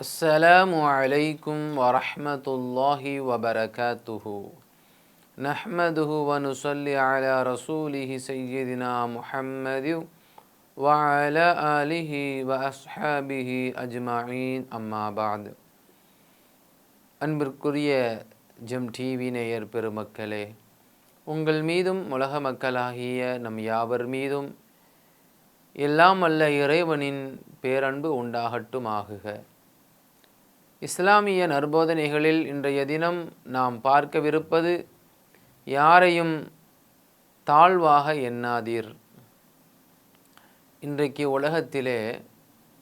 السلام عليكم ورحمة الله وبركاته نحمده ونصلي على رسوله سيدنا محمد وعلى آله وأصحابه أجمعين أما بعد அன்பிற்குரிய GeM TV நேயர் பெருமக்களே உங்கள் மீதும் உலக மக்களாகிய நம் யாவர் மீதும் எல்லாம் அல்ல இறைவனின் பேரன்பு உண்டாகட்டுமாகுக இஸ்லாமிய நற்போதனைகளில் இன்றைய தினம் நாம் பார்க்கவிருப்பது யாரையும் தாழ்வாக எண்ணாதீர். இன்றைக்கு உலகத்திலே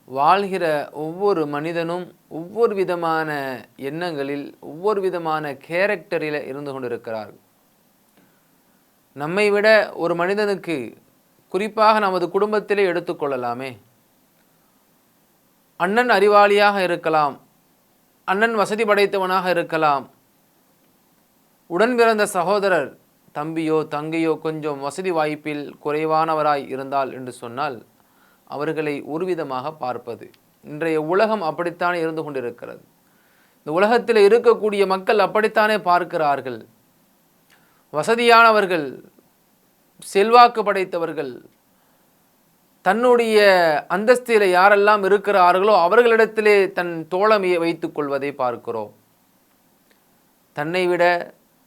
வாழ்கிற ஒவ்வொரு மனிதனும் ஒவ்வொரு விதமான எண்ணங்களில் ஒவ்வொரு விதமான கேரக்டரில் இருந்து கொண்டிருக்கிறார் நம்மை விட ஒரு மனிதனுக்கு குறிப்பாக நமது குடும்பத்திலே எடுத்துக்கொள்ளலாமே அண்ணன் அறிவாளியாக இருக்கலாம் அண்ணன் வசதி படைத்தவனாக இருக்கலாம். உடன் பிறந்த சகோதரர் தம்பியோ தங்கையோ கொஞ்சம் வசதி வாய்ப்பில் குறைவானவராய் இருந்தால் என்று சொன்னால் அவர்களை ஒருவிதமாக பார்ப்பது. இன்றைய உலகம் அப்படித்தானே இருந்து கொண்டிருக்கிறது. இந்த உலகத்தில் இருக்கக்கூடிய மக்கள் அப்படித்தானே பார்க்கிறார்கள். வசதியானவர்கள் செல்வாக்கு படைத்தவர்கள் தன்னுடைய அந்தஸ்தில் யாரெல்லாம் இருக்கிறார்களோ அவர்களிடத்திலே தன் தோழமையை வைத்துக் கொள்வதை பார்க்கிறோம். தன்னை விட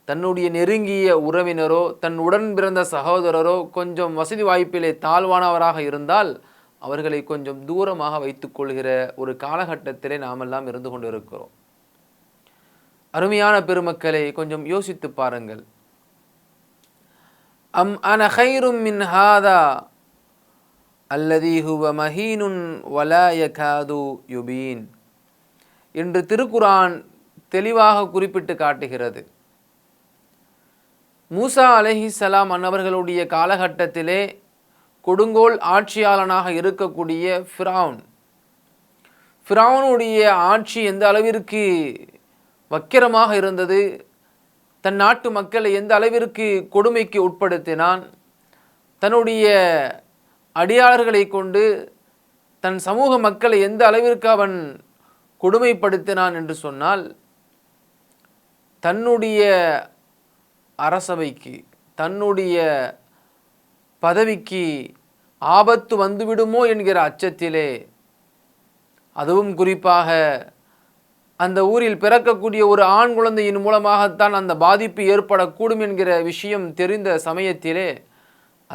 தன்னுடைய நெருங்கிய உறவினரோ தன் உடன் பிறந்த சகோதரரோ கொஞ்சம் வசதி வாய்ப்பிலே தாழ்வானவராக இருந்தால் அவர்களை கொஞ்சம் தூரமாக வைத்துக்கொள்கிற ஒரு காலகட்டத்திலே நாமெல்லாம் இருந்து கொண்டு இருக்கிறோம் அருமையான பெருமக்களை கொஞ்சம் யோசித்து பாருங்கள். அம் அன ஹைரும் மின் ஹாதா அல்லதி ஹுவ மஹீனுன் வலாய காது யுபீன். என்று திருக்குரான் தெளிவாக குறிப்பிட்டு காட்டுகிறது. மூசா அலஹிசலாம் அன்னவர்களுடைய காலகட்டத்திலே கொடுங்கோல் ஆட்சியாளனாக இருக்கக்கூடிய ஃபிரவுன். ஃபிரவுனுடைய ஆட்சி எந்த அளவிற்கு வக்கிரமாக இருந்தது தன் நாட்டு மக்களை எந்த அளவிற்கு கொடுமைக்கு உட்படுத்தினான் தன்னுடைய அடியாளர்களை கொண்டு தன் சமூக மக்களை எந்த அளவிற்கு அவன் கொடுமைப்படுத்தினான் என்று சொன்னால் தன்னுடைய அரசவைக்கு தன்னுடைய பதவிக்கு ஆபத்து வந்துவிடுமோ என்கிற அச்சத்திலே அதுவும் குறிப்பாக அந்த ஊரில் பிறக்கக்கூடிய ஒரு ஆண் குழந்தையின் மூலமாகத்தான் அந்த பாதிப்பு ஏற்படக்கூடும் என்கிற விஷயம் தெரிந்த சமயத்திலே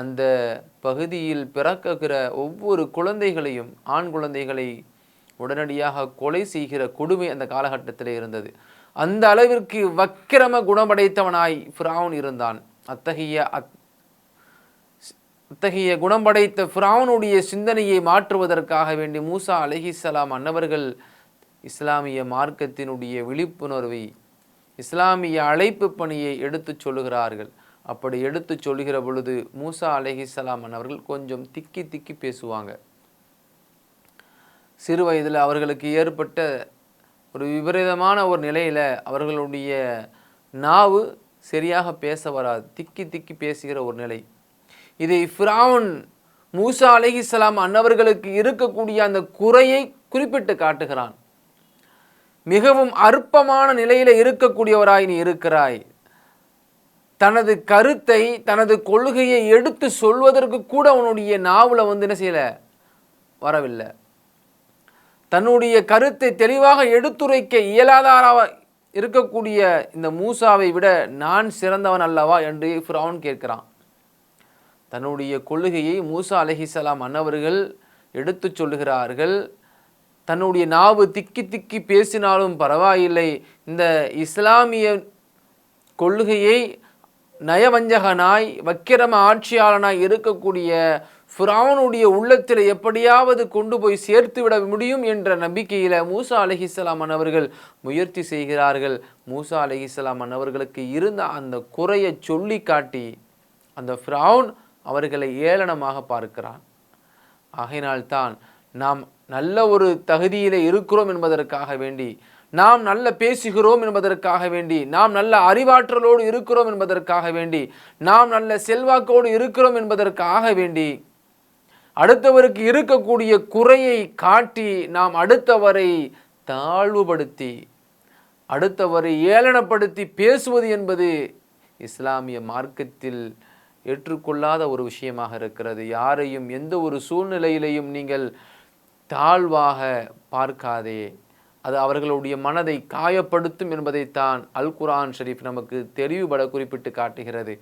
அந்த பகுதியில் பிறக்கிற ஒவ்வொரு குழந்தைகளையும் ஆண் குழந்தைகளை உடனடியாக கொலை செய்கிற கொடுமை அந்த காலகட்டத்தில் இருந்தது. அந்த அளவிற்கு வக்கிரம குணமடைத்தவனாய் ஃபிரவுன் இருந்தான். அத்தகைய அத் அத்தகைய குணம் படைத்த சிந்தனையை மாற்றுவதற்காக வேண்டி மூசா அலஹிசலாம் அன்னவர்கள் இஸ்லாமிய மார்க்கத்தினுடைய விழிப்புணர்வை இஸ்லாமிய அழைப்பு பணியை எடுத்துச் சொல்லுகிறார்கள். அப்படி எடுத்துச் சொல்கிற பொழுது மூசா அலஹிசலாம் அவர்கள் கொஞ்சம் திக்கி திக்கி பேசுவாங்க. சிறு வயதில் அவர்களுக்கு ஏற்பட்ட ஒரு விபரீதமான ஒரு நிலையில் அவர்களுடைய நாவு சரியாக பேச வராது. திக்கி திக்கி பேசுகிற ஒரு நிலை. இதை ஃபிராவுன் மூசா அலஹிஸ்லாம் அன்னவர்களுக்கு இருக்கக்கூடிய அந்த குறையை குறிப்பிட்டு காட்டுகிறான். மிகவும் அற்பமான நிலையில் இருக்கக்கூடியவராய் நீ இருக்கிறாய். தனது கருத்தை தனது கொள்கையை எடுத்து சொல்வதற்கு கூட அவனுடைய நாவில் வந்து என்ன செய்யலை? வரவில்லை. தன்னுடைய கருத்தை தெளிவாக எடுத்துரைக்க இயலாதாராக இருக்கக்கூடிய இந்த மூசாவை விட நான் சிறந்தவன் அல்லவா என்று ஃபிரவுன் கேட்கிறான். தன்னுடைய கொள்கையை மூசா அலஹிசலாம் அன்னவர்கள் எடுத்து சொல்லுகிறார்கள். தன்னுடைய நாவு திக்கி திக்கி பேசினாலும் பரவாயில்லை. இந்த இஸ்லாமிய கொள்கையை நயவஞ்சகனாய் வக்கிரம ஆட்சியாளனாய் இருக்கக்கூடிய ஃபிராவனுடைய உள்ளத்தில் எப்படியாவது கொண்டு போய் சேர்த்து விட முடியும் என்ற நம்பிக்கையில் மூசா அலஹிஸ்லாம் அன்னவர்கள் முயற்சி செய்கிறார்கள். மூசா அலஹிஸ்லாம் அன்னவர்களுக்கு இருந்த அந்த குறையை சொல்லி காட்டி அந்த ஃப்ரவுன் அவர்களை ஏளனமாக பார்க்கிறான். ஆகையினால்தான் நாம் நல்ல ஒரு தகுதியில் இருக்கிறோம் என்பதற்காக வேண்டி நாம் நல்ல பேசுகிறோம் என்பதற்காக வேண்டி நாம் நல்ல அறிவாற்றலோடு இருக்கிறோம் என்பதற்காக வேண்டி நாம் நல்ல செல்வாக்கோடு இருக்கிறோம் என்பதற்காக வேண்டி அடுத்தவருக்கு இருக்கக்கூடிய குறையை காட்டி நாம் அடுத்தவரை தாழ்வுபடுத்தி அடுத்தவரை ஏளனப்படுத்தி பேசுவது என்பது இஸ்லாமிய மார்க்கத்தில் ஏற்றுக்கொள்ளாத ஒரு விஷயமாக இருக்கிறது. யாரையும் எந்த ஒரு சூழ்நிலையிலையும் நீங்கள் தாழ்வாக பார்க்காதே. அது அவர்களுடைய மனதை காயப்படுத்தும் என்பதைத்தான் அல் குரான் ஷரீஃப் நமக்கு தெளிவுபட குறிப்பிட்டு காட்டுகிறது.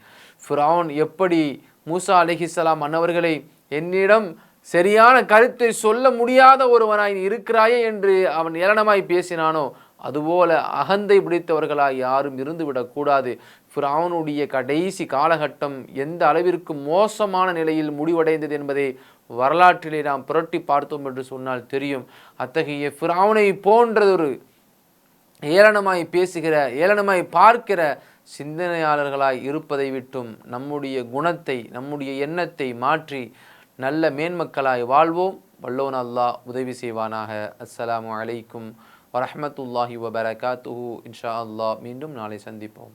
ஃபிரான் எப்படி மூசா அலிஹிசலாம் அன்னவர்களை என்னிடம் சரியான கருத்தை சொல்ல முடியாத ஒருவனாய் இருக்கிறாயே என்று அவன் ஏளனமாய் பேசினானோ அதுபோல அகந்தை பிடித்தவர்களாய் யாரும் இருந்து விடக்கூடாது கடைசி காலகட்டம் எந்த அளவிற்கு மோசமான நிலையில் முடிவடைந்தது என்பதை வரலாற்றிலே நாம் புரட்டி பார்த்தோம் என்று சொன்னால் தெரியும். அத்தகைய ஃபிரௌனை போன்றதொரு ஏளனமாய் பேசுகிற ஏளனமாய் பார்க்கிற சிந்தனையாளர்களாய் இருப்பதை விட்டும் நம்முடைய குணத்தை நம்முடைய எண்ணத்தை மாற்றி நல்ல மேன்மக்களாய் வாழ்வோம். வல்லோன் அல்லாஹ் உதவி செய்வானாக. அஸ்ஸலாமு அலைக்கும் வரஹ்மத்துல்லாஹி வபரகாத்துஹு இன்ஷா அல்லாஹ் மீண்டும் நாளை சந்திப்போம்